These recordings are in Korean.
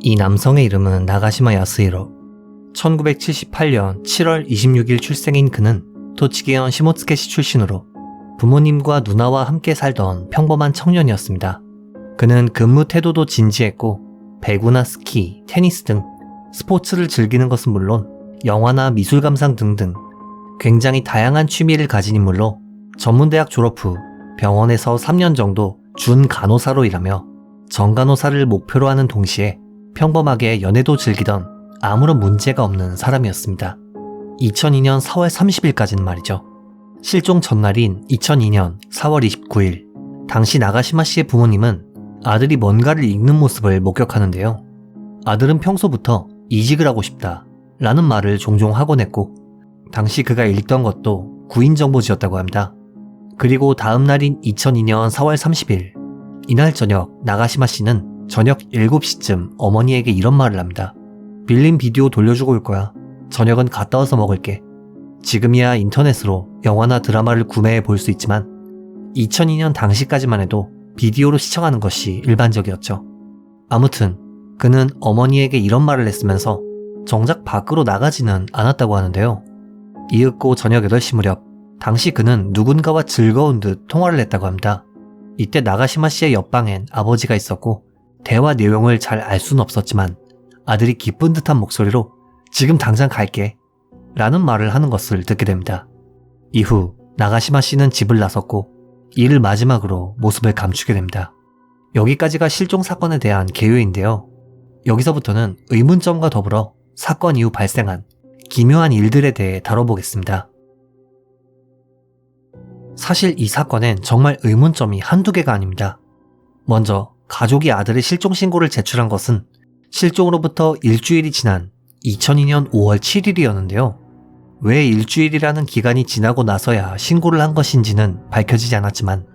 이 남성의 이름은 나가시마 야스히로. 1978년 7월 26일 출생인 그는 도치계현 시모츠케시 출신으로 부모님과 누나와 함께 살던 평범한 청년이었습니다. 그는 근무 태도도 진지했고 배구나 스키, 테니스 등 스포츠를 즐기는 것은 물론 영화나 미술 감상 등등 굉장히 다양한 취미를 가진 인물로 전문대학 졸업 후 병원에서 3년 정도 준 간호사로 일하며 정간호사를 목표로 하는 동시에 평범하게 연애도 즐기던 아무런 문제가 없는 사람이었습니다. 2002년 4월 30일까지는 말이죠. 실종 전날인 2002년 4월 29일, 당시 나가시마 씨의 부모님은 아들이 뭔가를 읽는 모습을 목격하는데요. 아들은 평소부터 이직을 하고 싶다 라는 말을 종종 하곤 했고, 당시 그가 읽던 것도 구인정보지였다고 합니다. 그리고 다음 날인 2002년 4월 30일, 이날 저녁 나가시마 씨는 저녁 7시쯤 어머니에게 이런 말을 합니다. 빌린 비디오 돌려주고 올 거야. 저녁은 갔다 와서 먹을게. 지금이야 인터넷으로 영화나 드라마를 구매해 볼 수 있지만 2002년 당시까지만 해도 비디오로 시청하는 것이 일반적이었죠. 아무튼 그는 어머니에게 이런 말을 했으면서 정작 밖으로 나가지는 않았다고 하는데요. 이윽고 저녁 8시 무렵 당시 그는 누군가와 즐거운 듯 통화를 했다고 합니다. 이때 나가시마 씨의 옆방엔 아버지가 있었고 대화 내용을 잘 알 수는 없었지만 아들이 기쁜 듯한 목소리로 지금 당장 갈게 라는 말을 하는 것을 듣게 됩니다. 이후 나가시마 씨는 집을 나섰고 이를 마지막으로 모습을 감추게 됩니다. 여기까지가 실종 사건에 대한 개요인데요. 여기서부터는 의문점과 더불어 사건 이후 발생한 기묘한 일들에 대해 다뤄보겠습니다. 사실 이 사건엔 정말 의문점이 한두 개가 아닙니다. 먼저 가족이 아들의 실종 신고를 제출한 것은 실종으로부터 일주일이 지난 2002년 5월 7일이었는데요. 왜 일주일이라는 기간이 지나고 나서야 신고를 한 것인지는 밝혀지지 않았지만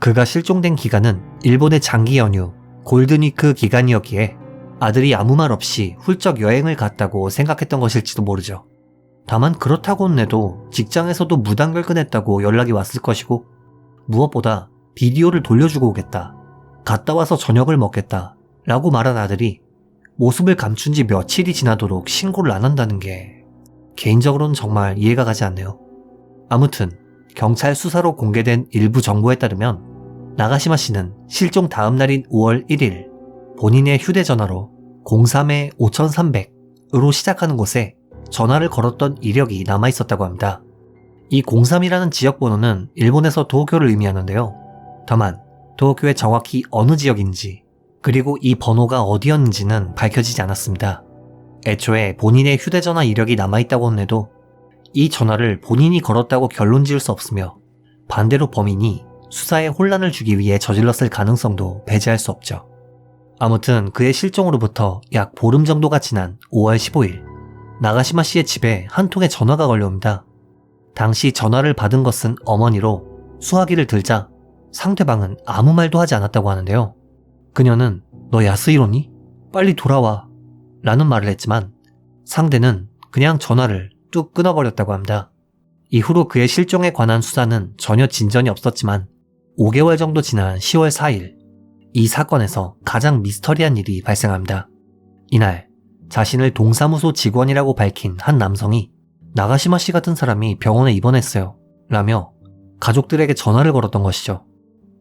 그가 실종된 기간은 일본의 장기 연휴 골든위크 기간이었기에 아들이 아무 말 없이 훌쩍 여행을 갔다고 생각했던 것일지도 모르죠. 다만 그렇다고는 해도 직장에서도 무단결근했다고 연락이 왔을 것이고 무엇보다 비디오를 돌려주고 오겠다. 갔다 와서 저녁을 먹겠다. 라고 말한 아들이 모습을 감춘 지 며칠이 지나도록 신고를 안 한다는 게 개인적으로는 정말 이해가 가지 않네요. 아무튼 경찰 수사로 공개된 일부 정보에 따르면 나가시마 씨는 실종 다음 날인 5월 1일 본인의 휴대전화로 03에 5300으로 시작하는 곳에 전화를 걸었던 이력이 남아 있었다고 합니다. 이 03이라는 지역 번호는 일본에서 도쿄를 의미하는데요. 다만 도쿄의 정확히 어느 지역인지 그리고 이 번호가 어디였는지는 밝혀지지 않았습니다. 애초에 본인의 휴대전화 이력이 남아있다고는 해도 이 전화를 본인이 걸었다고 결론 지을 수 없으며 반대로 범인이 수사에 혼란을 주기 위해 저질렀을 가능성도 배제할 수 없죠. 아무튼 그의 실종으로부터 약 보름 정도가 지난 5월 15일 나가시마 씨의 집에 한 통의 전화가 걸려옵니다. 당시 전화를 받은 것은 어머니로 수화기를 들자 상대방은 아무 말도 하지 않았다고 하는데요. 그녀는 너 야스이로니? 빨리 돌아와 라는 말을 했지만 상대는 그냥 전화를 뚝 끊어버렸다고 합니다. 이후로 그의 실종에 관한 수사는 전혀 진전이 없었지만 5개월 정도 지난 10월 4일 이 사건에서 가장 미스터리한 일이 발생합니다. 이날 자신을 동사무소 직원이라고 밝힌 한 남성이 나가시마 씨 같은 사람이 병원에 입원했어요. 라며 가족들에게 전화를 걸었던 것이죠.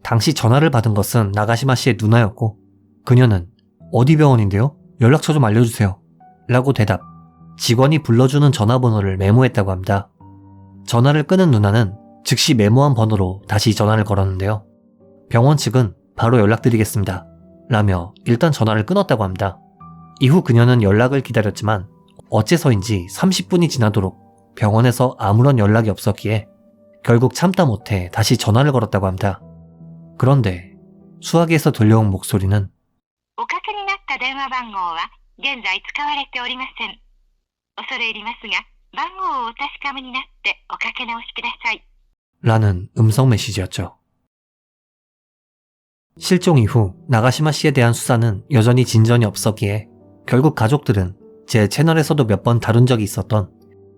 당시 전화를 받은 것은 나가시마 씨의 누나였고 그녀는 어디 병원인데요? 연락처 좀 알려주세요. 라고 대답. 직원이 불러주는 전화번호를 메모했다고 합니다. 전화를 끄는 누나는 즉시 메모한 번호로 다시 전화를 걸었는데요. 병원 측은 바로 연락드리겠습니다. 라며 일단 전화를 끊었다고 합니다. 이후 그녀는 연락을 기다렸지만 어째서인지 30분이 지나도록 병원에서 아무런 연락이 없었기에 결국 참다 못해 다시 전화를 걸었다고 합니다. 그런데 수화기에서 들려온 목소리는 おかけになった電話番号は現在使われておりません。恐れ入りますが、番号をお確かめになっておかけ直しください。 라는 음성 메시지였죠. 실종 이후 나가시마 씨에 대한 수사는 여전히 진전이 없었기에 결국 가족들은 제 채널에서도 몇 번 다룬 적이 있었던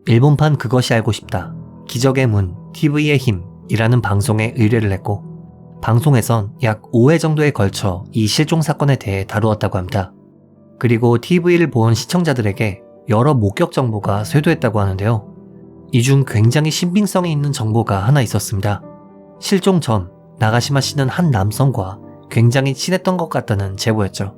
일본판 그것이 알고 싶다. 기적의 문, TV의 힘이라는 방송에 의뢰를 했고 방송에선 약 5회 정도에 걸쳐 이 실종 사건에 대해 다루었다고 합니다. 그리고 TV를 본 시청자들에게 여러 목격 정보가 쇄도했다고 하는데요. 이 중 굉장히 신빙성이 있는 정보가 하나 있었습니다. 실종 전 나가시마 씨는 한 남성과 굉장히 친했던 것 같다는 제보였죠.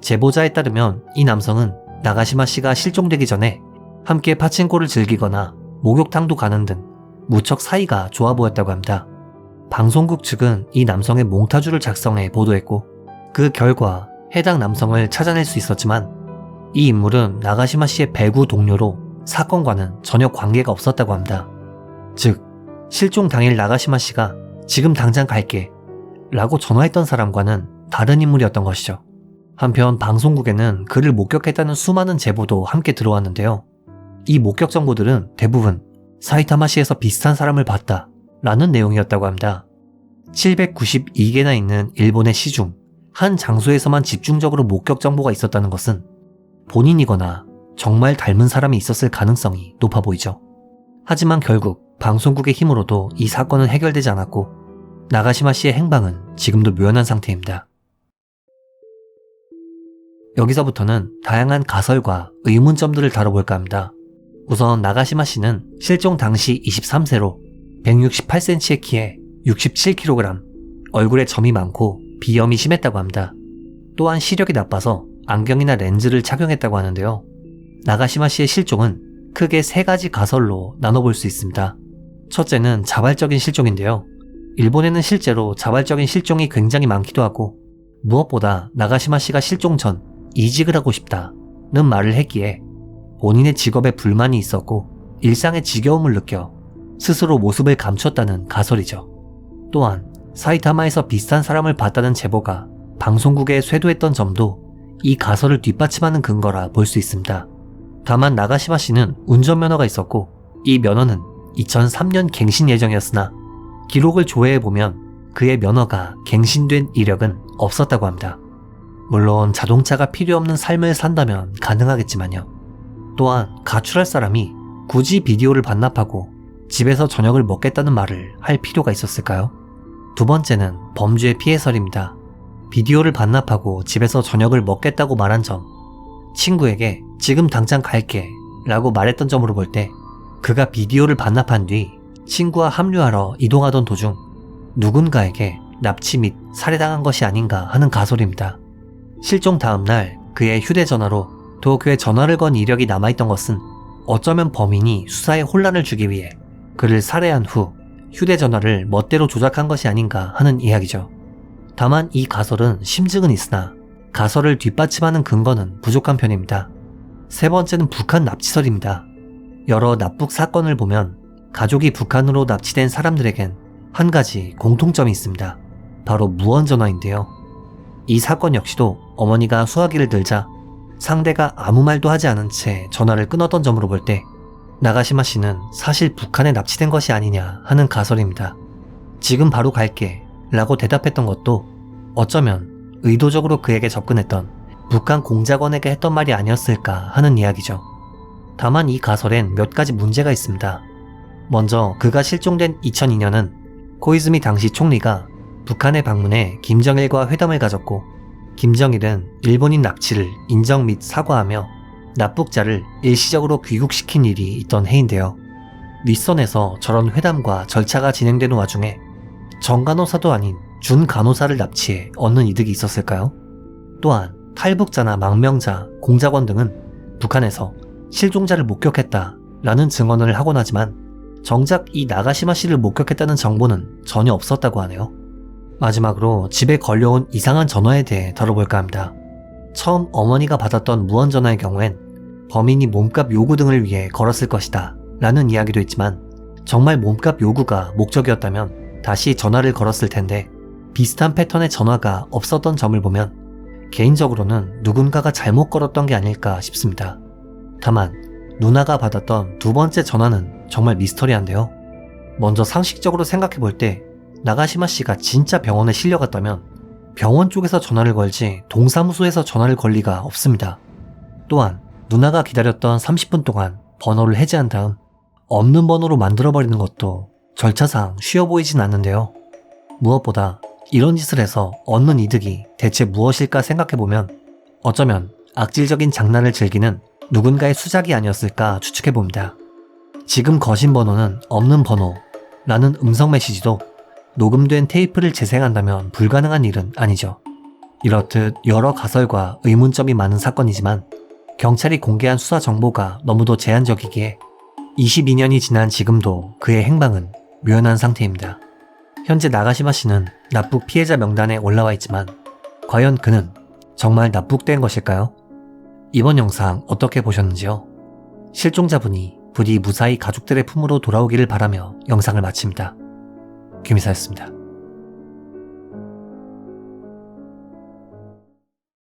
제보자에 따르면 이 남성은 나가시마 씨가 실종되기 전에 함께 파친코를 즐기거나 목욕탕도 가는 등 무척 사이가 좋아 보였다고 합니다. 방송국 측은 이 남성의 몽타주를 작성해 보도했고 그 결과 해당 남성을 찾아낼 수 있었지만 이 인물은 나가시마 씨의 배구 동료로 사건과는 전혀 관계가 없었다고 합니다. 즉, 실종 당일 나가시마 씨가 지금 당장 갈게 라고 전화했던 사람과는 다른 인물이었던 것이죠. 한편 방송국에는 그를 목격했다는 수많은 제보도 함께 들어왔는데요. 이 목격 정보들은 대부분 사이타마시에서 비슷한 사람을 봤다 라는 내용이었다고 합니다. 792개나 있는 일본의 시 중 한 장소에서만 집중적으로 목격 정보가 있었다는 것은 본인이거나 정말 닮은 사람이 있었을 가능성이 높아 보이죠. 하지만 결국 방송국의 힘으로도 이 사건은 해결되지 않았고 나가시마 씨의 행방은 지금도 묘연한 상태입니다. 여기서부터는 다양한 가설과 의문점들을 다뤄볼까 합니다. 우선 나가시마 씨는 실종 당시 23세로 168cm의 키에 67kg, 얼굴에 점이 많고 비염이 심했다고 합니다. 또한 시력이 나빠서 안경이나 렌즈를 착용했다고 하는데요. 나가시마 씨의 실종은 크게 세 가지 가설로 나눠볼 수 있습니다. 첫째는 자발적인 실종인데요. 일본에는 실제로 자발적인 실종이 굉장히 많기도 하고 무엇보다 나가시마 씨가 실종 전 이직을 하고 싶다는 말을 했기에 본인의 직업에 불만이 있었고 일상의 지겨움을 느껴 스스로 모습을 감췄다는 가설이죠. 또한 사이타마에서 비슷한 사람을 봤다는 제보가 방송국에 쇄도했던 점도 이 가설을 뒷받침하는 근거라 볼 수 있습니다. 다만 나가시마 씨는 운전면허가 있었고 이 면허는 2003년 갱신 예정이었으나 기록을 조회해보면 그의 면허가 갱신된 이력은 없었다고 합니다. 물론 자동차가 필요 없는 삶을 산다면 가능하겠지만요. 또한 가출할 사람이 굳이 비디오를 반납하고 집에서 저녁을 먹겠다는 말을 할 필요가 있었을까요? 두 번째는 범죄의 피해설입니다. 비디오를 반납하고 집에서 저녁을 먹겠다고 말한 점, 친구에게 지금 당장 갈게 라고 말했던 점으로 볼 때 그가 비디오를 반납한 뒤 친구와 합류하러 이동하던 도중 누군가에게 납치 및 살해당한 것이 아닌가 하는 가설입니다. 실종 다음 날 그의 휴대전화로 도쿄에 전화를 건 이력이 남아있던 것은 어쩌면 범인이 수사에 혼란을 주기 위해 그를 살해한 후 휴대전화를 멋대로 조작한 것이 아닌가 하는 이야기죠. 다만 이 가설은 심증은 있으나 가설을 뒷받침하는 근거는 부족한 편입니다. 세 번째는 북한 납치설입니다. 여러 납북 사건을 보면 가족이 북한으로 납치된 사람들에겐 한 가지 공통점이 있습니다. 바로 무언전화인데요. 이 사건 역시도 어머니가 수화기를 들자 상대가 아무 말도 하지 않은 채 전화를 끊었던 점으로 볼때 나가시마 씨는 사실 북한에 납치된 것이 아니냐 하는 가설입니다. 지금 바로 갈게 라고 대답했던 것도 어쩌면 의도적으로 그에게 접근했던 북한 공작원에게 했던 말이 아니었을까 하는 이야기죠. 다만 이 가설엔 몇 가지 문제가 있습니다. 먼저 그가 실종된 2002년은 코이즈미 당시 총리가 북한에 방문해 김정일과 회담을 가졌고 김정일은 일본인 납치를 인정 및 사과하며 납북자를 일시적으로 귀국시킨 일이 있던 해인데요. 윗선에서 저런 회담과 절차가 진행되는 와중에 정 간호사도 아닌 준 간호사를 납치해 얻는 이득이 있었을까요? 또한 탈북자나 망명자, 공작원 등은 북한에서 실종자를 목격했다 라는 증언을 하곤 하지만 정작 이 나가시마 씨를 목격했다는 정보는 전혀 없었다고 하네요. 마지막으로 집에 걸려온 이상한 전화에 대해 다뤄볼까 합니다. 처음 어머니가 받았던 무언 전화의 경우엔 범인이 몸값 요구 등을 위해 걸었을 것이다 라는 이야기도 있지만 정말 몸값 요구가 목적이었다면 다시 전화를 걸었을 텐데 비슷한 패턴의 전화가 없었던 점을 보면 개인적으로는 누군가가 잘못 걸었던 게 아닐까 싶습니다. 다만 누나가 받았던 두 번째 전화는 정말 미스터리한데요. 먼저 상식적으로 생각해 볼 때 나가시마 씨가 진짜 병원에 실려갔다면 병원 쪽에서 전화를 걸지 동사무소에서 전화를 걸 리가 없습니다. 또한 누나가 기다렸던 30분 동안 번호를 해제한 다음 없는 번호로 만들어버리는 것도 절차상 쉬워 보이진 않는데요. 무엇보다 이런 짓을 해서 얻는 이득이 대체 무엇일까 생각해보면 어쩌면 악질적인 장난을 즐기는 누군가의 수작이 아니었을까 추측해봅니다. 지금 거신 번호는 없는 번호라는 음성 메시지도 녹음된 테이프를 재생한다면 불가능한 일은 아니죠. 이렇듯 여러 가설과 의문점이 많은 사건이지만 경찰이 공개한 수사 정보가 너무도 제한적이기에 22년이 지난 지금도 그의 행방은 묘연한 상태입니다. 현재 나가시마 씨는 납북 피해자 명단에 올라와 있지만 과연 그는 정말 납북된 것일까요? 이번 영상 어떻게 보셨는지요? 실종자분이 부디 무사히 가족들의 품으로 돌아오기를 바라며 영상을 마칩니다. 김희사였습니다.